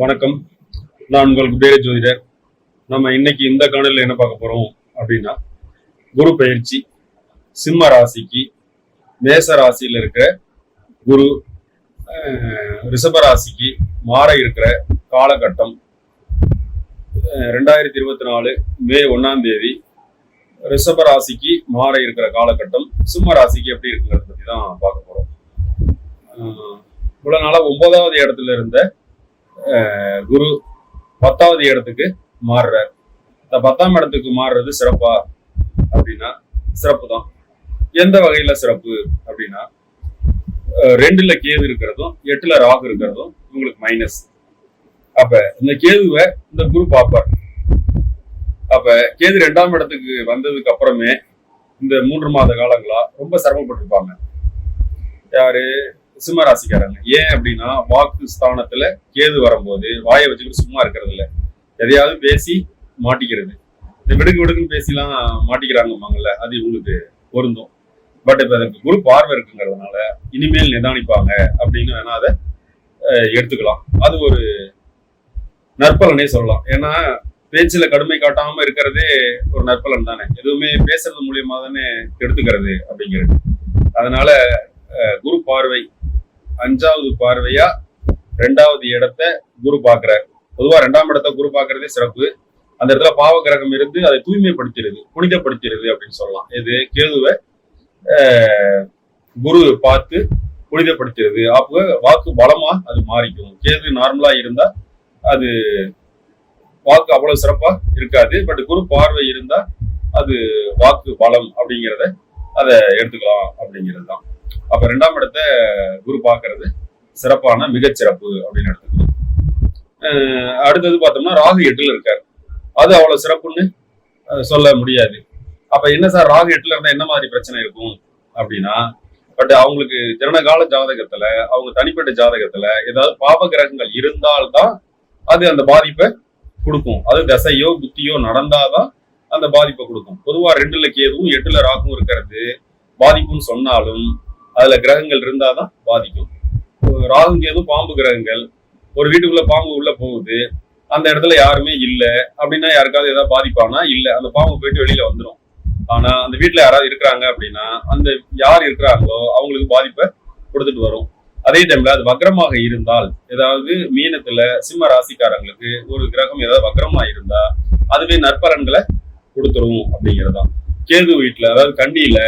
வணக்கம். நான் உங்கள் குபேர ஜோதிடர். நம்ம இன்னைக்கு இந்த காணொலியில் என்ன பார்க்க போறோம் அப்படின்னா குரு பயிற்சி சிம்ம ராசிக்கு மேச ராசியில் இருக்கிற குரு ரிஷப ராசிக்கு மாற இருக்கிற காலகட்டம் ரெண்டாயிரத்தி இருபத்தி நாலு மே ஒன்னாம் தேதி ரிஷப ராசிக்கு மாற இருக்கிற காலகட்டம் சிம்ம ராசிக்கு எப்படி இருக்குங்கிறத பத்தி தான் பார்க்க போறோம். இவ்வளவு நாளா ஒன்பதாவது இடத்துல இருந்த குரு பத்தாவது இடத்துக்கு மாறுறார். இந்த பத்தாம் இடத்துக்கு மாறுறது சிறப்பா அப்படின்னா சிறப்பு தான் எந்த வகையில சிறப்பு அப்படின்னா ரெண்டுல கேது இருக்கிறதும் எட்டுல ராகு இருக்கிறதும் உங்களுக்கு மைனஸ் அப்ப இந்த கேதுவை இந்த குரு பார்ப்பார். அப்ப கேது ரெண்டாம் இடத்துக்கு வந்ததுக்கு அப்புறமே இந்த மூன்று மாத காலங்களா ரொம்ப சிரமப்பட்டிருப்பாங்க. யாரு? சிம்ம ராசிக்காரங்க. ஏன் அப்படின்னா வாக்கு ஸ்தானத்துல கேது வரும்போது வாயை வச்சுக்கிட்டு சும்மா இருக்கிறது இல்லை. எதையாவது பேசி மாட்டிக்கிறது. இந்த விடுக்கு விடுக்குன்னு பேசிலாம் மாட்டிக்கிறாங்கம்மாங்கல்ல அது இவங்களுக்கு பொருந்தும். பட் இப்போ அதுக்கு குரு பார்வை இருக்குங்கிறதுனால இனிமேல் நிதானிப்பாங்க அப்படின்னு வேணா அதை எடுத்துக்கலாம். அது ஒரு நற்பலனே சொல்லலாம். ஏன்னா பேச்சுல கடுமை காட்டாம இருக்கிறதே ஒரு நற்பலன் தானே. எதுவுமே பேசுறது மூலியமா தானே எடுத்துக்கிறது அப்படிங்கிறது. அதனால குரு பார்வை அஞ்சாவது பார்வையா ரெண்டாவது இடத்த குரு பாக்குறாரு பொதுவா ரெண்டாம் இடத்த குரு பாக்குறதே சிறப்பு. அந்த இடத்துல பாவ கிரகம் இருந்து அதை தூய்மைப்படுத்திடுது புனிதப்படுத்திடுது அப்படின்னு சொல்லலாம். இது கேதுவை குரு பார்த்து புனிதப்படுத்திடுது. அப்போ வாக்கு பலமா அது மாறிக்கும். கேது நார்மலா இருந்தா அது வாக்கு அவ்வளவு சிறப்பா இருக்காது. பட் குரு பார்வை இருந்தா அது வாக்கு பலம் அப்படிங்கிறத அதை எடுத்துக்கலாம் அப்படிங்கிறது தான் அப்ப ரெண்டாம் இடத்த குரு பாக்குறது சிறப்பான மிகச்சிறப்பு அப்படின்னு எடுத்துக்கலாம் அடுத்தது பார்த்தோம்னா ராகு எட்டுல இருக்காரு. அது அவ்வளவு சிறப்புன்னு சொல்ல முடியாது. அப்ப என்ன சார் ராகு எட்டுல இருந்தா என்ன மாதிரி பிரச்சனை இருக்கும் அப்படின்னா பட் அவங்களுக்கு ஜனனகால ஜாதகத்துல அவங்க தனிப்பட்ட ஜாதகத்துல ஏதாவது பாப கிரகங்கள் இருந்தால்தான் அது அந்த பாதிப்பை கொடுக்கும். அது தசையோ புத்தியோ நடந்தாதான் அந்த பாதிப்பை கொடுக்கும். பொதுவா ரெண்டுல கேதுவும் எட்டுல ராகும் இருக்கிறது. பாதிப்புன்னு சொன்னாலும் அதுல கிரகங்கள் இருந்தாதான் பாதிக்கும். ராகு பாம்பு கிரகங்கள் ஒரு வீட்டுக்குள்ள பாம்பு உள்ள போகுது அந்த இடத்துல யாருமே இல்லை அப்படின்னா யாருக்காவது ஏதாவது பாதிப்பானா? இல்லை. அந்த பாம்பு போயிட்டு வெளியில வந்துடும் ஆனா அந்த வீட்டுல யாராவது இருக்கிறாங்க அப்படின்னா அந்த யார் இருக்கிறாங்களோ அவங்களுக்கு பாதிப்பை கொடுத்துட்டு வரும். அதே டைம்ல அது வக்ரமாக இருந்தால் ஏதாவது மீனத்துல சிம்ம ராசிக்காரங்களுக்கு ஒரு கிரகம் ஏதாவது வக்ரமா இருந்தா அதுவே நற்பலன்களை கொடுத்துரும் அப்படிங்கறதுதான். கேது வீட்டுல அதாவது கண்டியில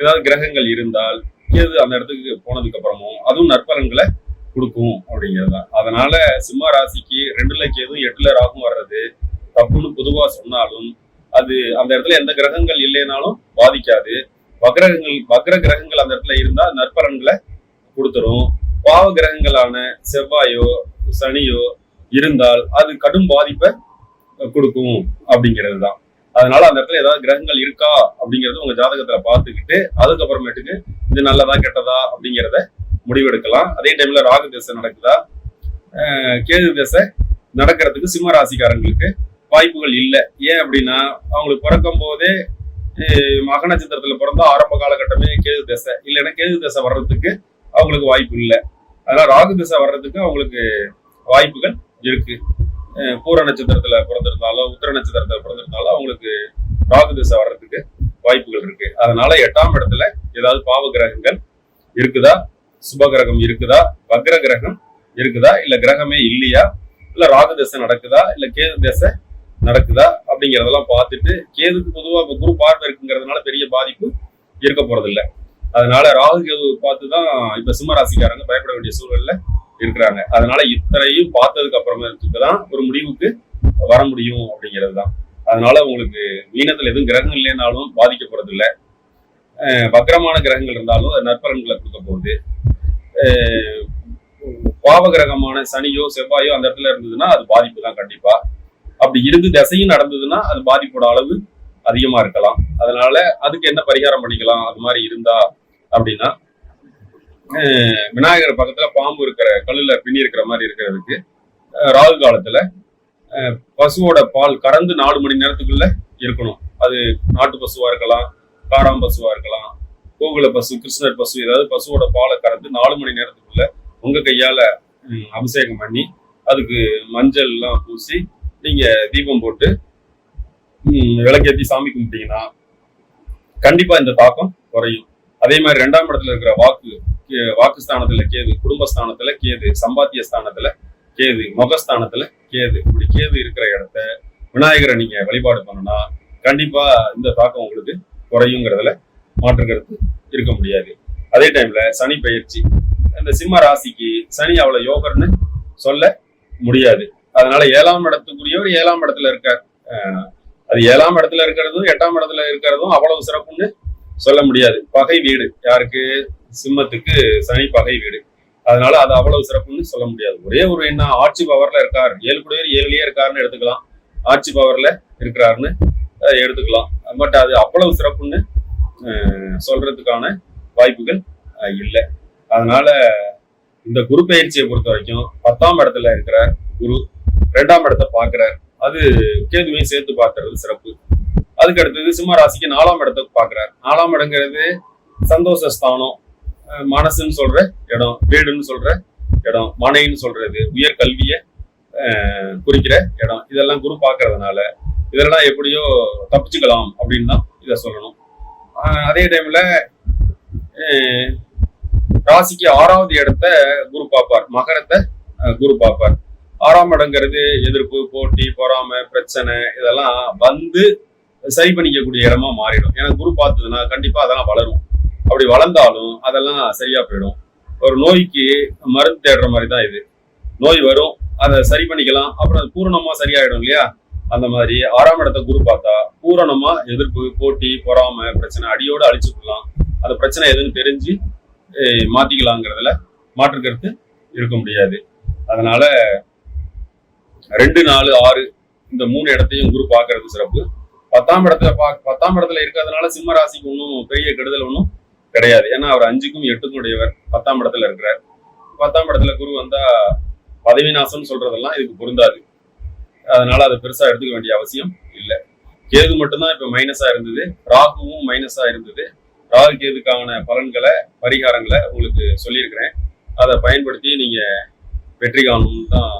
ஏதாவது கிரகங்கள் இருந்தால் கேது அந்த இடத்துக்கு போனதுக்கு அப்புறமும் அதுவும் நற்பலன்களை கொடுக்கும் அப்படிங்கிறது தான். அதனால சிம்ம ராசிக்கு ரெண்டுல கேதும் எட்டுல ராகும் வர்றது தப்புன்னு பொதுவா சொன்னாலும் அது அந்த இடத்துல எந்த கிரகங்கள் இல்லைனாலும் பாதிக்காது. வக்ரகங்கள் வக்ர கிரகங்கள் அந்த இடத்துல இருந்தா நற்பலன்களை கொடுத்துரும். பாவ கிரகங்களான செவ்வாயோ சனியோ இருந்தால் அது கடும் பாதிப்பை கொடுக்கும் அப்படிங்கிறது தான். அதனால அந்த இடத்துல ஏதாவது கிரகங்கள் இருக்கா அப்படிங்கறது உங்க ஜாதகத்துல பார்த்துக்கிட்டு அதுக்கப்புறமேட்டுக்கு இது நல்லதா கெட்டதா அப்படிங்கிறத முடிவெடுக்கலாம். அதே டைம்ல ராகு திசை நடக்குதா? கேது திசை நடக்கிறதுக்கு சிம்ம ராசிக்காரங்களுக்கு வாய்ப்புகள் இல்லை. ஏன் அப்படின்னா அவங்களுக்கு பிறக்கும் போதே அஹ் மக நட்சத்திரத்துல பிறந்தா ஆரம்ப காலகட்டமே கேது திசை. இல்லைன்னா கேது திசை வர்றதுக்கு அவங்களுக்கு வாய்ப்பு இல்லை. அதனால ராகு திசை வர்றதுக்கு அவங்களுக்கு வாய்ப்புகள் இருக்கு. பூர நட்சத்திரத்துல பிறந்திருந்தாலோ உத்தர நட்சத்திரத்துல பிறந்திருந்தாலோ அவங்களுக்கு ராகு திசை வர்றதுக்கு வாய்ப்புகள் இருக்கு. அதனால எட்டாம் இடத்துல ஏதாவது பாவ கிரகங்கள் இருக்குதா? சுப கிரகம் இருக்குதா? வக்ர கிரகம் இருக்குதா? இல்ல கிரகமே இல்லையா? இல்ல ராகு திசை நடக்குதா? இல்ல கேது திசை நடக்குதா? அப்படிங்கறதெல்லாம் பார்த்துட்டு கேதுக்கு பொதுவா இப்ப குரு பார்வை இருக்குங்கிறதுனால பெரிய பாதிப்பு இருக்க போறது அதனால ராகு கேது பார்த்து தான் இப்ப சிம்ம ராசிக்காரங்க பயப்பட வேண்டிய சூழல்ல இருக்கிறாங்க. அதனால இத்தனையும் பார்த்ததுக்கு அப்புறமா தான் ஒரு முடிவுக்கு வர முடியும் அப்படிங்கிறது தான் அதனால உங்களுக்கு மீனத்துல எதுவும் கிரகங்கள் இல்லைனாலும் பாதிக்கப்படுறது இல்லை வக்கரமான கிரகங்கள் இருந்தாலும் அது நற்பலன்களை கொடுக்க போகுது. பாவ கிரகமான சனியோ செவ்வாயோ அந்த இடத்துல இருந்ததுன்னா அது பாதிப்பு தான் கண்டிப்பா. அப்படி இருந்து திசையும் நடந்ததுன்னா அது பாதிப்போட அளவு அதிகமா இருக்கலாம். அதனால அதுக்கு என்ன பரிகாரம் பண்ணிக்கலாம் அது மாதிரி இருந்தா அப்படின்னா விநாயகர் பக்கத்துல பாம்பு இருக்கிற கல்லுல பின்னி இருக்கிற மாதிரி இருக்கிறதுக்கு ராகு காலத்துல பசுவோட பால் கறந்து நாலு மணி நேரத்துக்குள்ள இருக்கணும். அது நாட்டு பசுவா இருக்கலாம் காராம் பசுவா இருக்கலாம் கோகுல பசு கிருஷ்ணர் பசு ஏதாவது பசுவோட பாலை கறந்து நாலு மணி நேரத்துக்குள்ள உங்க கையால அபிஷேகம் பண்ணி அதுக்கு மஞ்சள் எல்லாம் பூசி நீங்க தீபம் போட்டு விளக்கேற்றி சாமி கும்பிட்டீங்கன்னா கண்டிப்பா இந்த தாக்கம் குறையும். அதே மாதிரி ரெண்டாம் இடத்துல இருக்கிற வாக்கு வாக்குஸ்தானத்துல கேது குடும்பஸ்தானத்துல கேது சம்பாத்திய ஸ்தானத்துல கேது முகஸ்தானத்துல கேது. இப்படி கேது இருக்கிற இடத்த விநாயகரை நீங்க வழிபாடு பண்ணனா கண்டிப்பா இந்த தாக்கம் உங்களுக்கு குறையுங்கிறதுல மாற்றுக்கிறது இருக்க முடியாது. அதே டைம்ல சனி பயிற்சி இந்த சிம்ம ராசிக்கு சனி அவ்வளவு யோகர்னு சொல்ல முடியாது. அதனால ஏழாம் இடத்துக்குரியவர் ஏழாம் இடத்துல இருக்கார். அது ஏழாம் இடத்துல இருக்கிறதும் எட்டாம் இடத்துல இருக்கிறதும் அவ்வளவு சிறப்புன்னு சொல்ல முடியாது. பகை வீடு. யாருக்கு? சிம்மத்துக்கு சனி பகை வீடு. அதனால அது அவ்வளவு சிறப்புன்னு சொல்ல முடியாது. ஒரே ஒரு என்ன ஆட்சி பவர்ல இருக்கார். ஏழு குடியர் ஏழுலயே இருக்காருன்னு எடுத்துக்கலாம். ஆட்சி பவர்ல இருக்கிறாருன்னு எடுத்துக்கலாம். பட் அது அவ்வளவு சிறப்புன்னு சொல்றதுக்கான வாய்ப்புகள் இல்லை. அதனால இந்த குரு பயிற்சியை பொறுத்த வரைக்கும் பத்தாம் இடத்துல இருக்கிற குரு. ரெண்டாம் இடத்த பாக்குறார் அது கேதுவையும் சேர்த்து பார்க்கறது சிறப்பு. அதுக்கு அடுத்தது சிம்ம ராசிக்கு நாலாம் இடத்தை பாக்குறார் நாலாம் இடங்கிறது சந்தோஷ ஸ்தானம் மனசுன்னு சொல்ற இடம் வீடுன்னு சொல்ற இடம் மனைன்னு சொல்றது உயர் கல்வியை குறிக்கிற இடம் இதெல்லாம் குரு பார்க்கறதுனால இதெல்லாம் எப்படியோ தப்பிச்சுக்கலாம் அப்படின்னு தான் இதை சொல்லணும். அதே டைம்ல ராசிக்கு ஆறாவது இடத்த குரு பார்ப்பார் மகரத்தை குரு பார்ப்பார். ஆறாம் இடங்கிறது எதிர்ப்பு போட்டி பொறாமை பிரச்சனை இதெல்லாம் வந்து சரி பண்ணிக்கக்கூடிய இடமா மாறிடும். ஏன்னா குரு பார்த்ததுன்னா கண்டிப்பா அதெல்லாம் வளரும். அப்படி வளர்ந்தாலும் அதெல்லாம் சரியா போயிடும். ஒரு நோய்க்கு மருந்து தேடுற மாதிரி தான் இது. நோய் வரும் அதை சரி பண்ணிக்கலாம். அப்புறம் அது பூரணமா சரியாயிடும் இல்லையா? அந்த மாதிரி ஆறாம் இடத்த குரு பார்த்தா பூரணமா எதிர்ப்பு போட்டி பொறாமை பிரச்சனை அடியோட அழிச்சுக்கலாம் அந்த பிரச்சனை எதுன்னு தெரிஞ்சு மாத்திக்கலாங்கிறதுல மாற்று கருத்து இருக்க முடியாது. அதனால ரெண்டு நாலு ஆறு இந்த மூணு இடத்தையும் குரு பார்க்கறது சிறப்பு. பத்தாம் இடத்துல பா பத்தாம் இடத்துல இருக்கிறதுனால சிம்ம ராசிக்கு ஒன்றும் பெரிய கெடுதல் ஒன்றும் கிடையாது. ஏன்னா அவர் அஞ்சுக்கும் எட்டுக்கும் உடையவர் பத்தாம் இடத்துல இருக்கிறார். பத்தாம் இடத்துல குரு வந்தா பதவி நாசம்னு சொல்றதெல்லாம் இதுக்கு பொருந்தாது. அதனால அதை பெருசா எடுத்துக்க வேண்டிய அவசியம் இல்லை. கேது மட்டும்தான் இப்ப மைனஸா இருந்தது. ராகுவும் மைனஸா இருந்தது. ராகு கேதுக்கான பலன்களை பரிகாரங்களை உங்களுக்கு சொல்லியிருக்கிறேன். அதை பயன்படுத்தி நீங்க வெற்றி காணும்னு தான்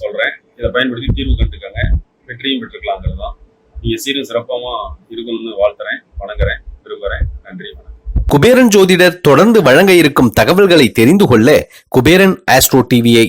சொல்றேன். இதை பயன்படுத்தி தீர்வு கண்டுக்காங்க. வெற்றியும் பெற்றுக்கலாங்கிறது தான். நீங்க சீரும் சிறப்பமா இருக்கணும்னு வாழ்த்துறேன் வணங்குறேன் விரும்புறேன். நன்றி குபேரன் ஜோதிடர் தொடர்ந்து வழங்க இருக்கும் தகவல்களை தெரிந்து கொள்ள குபேரன் ஆஸ்ட்ரோ டிவியை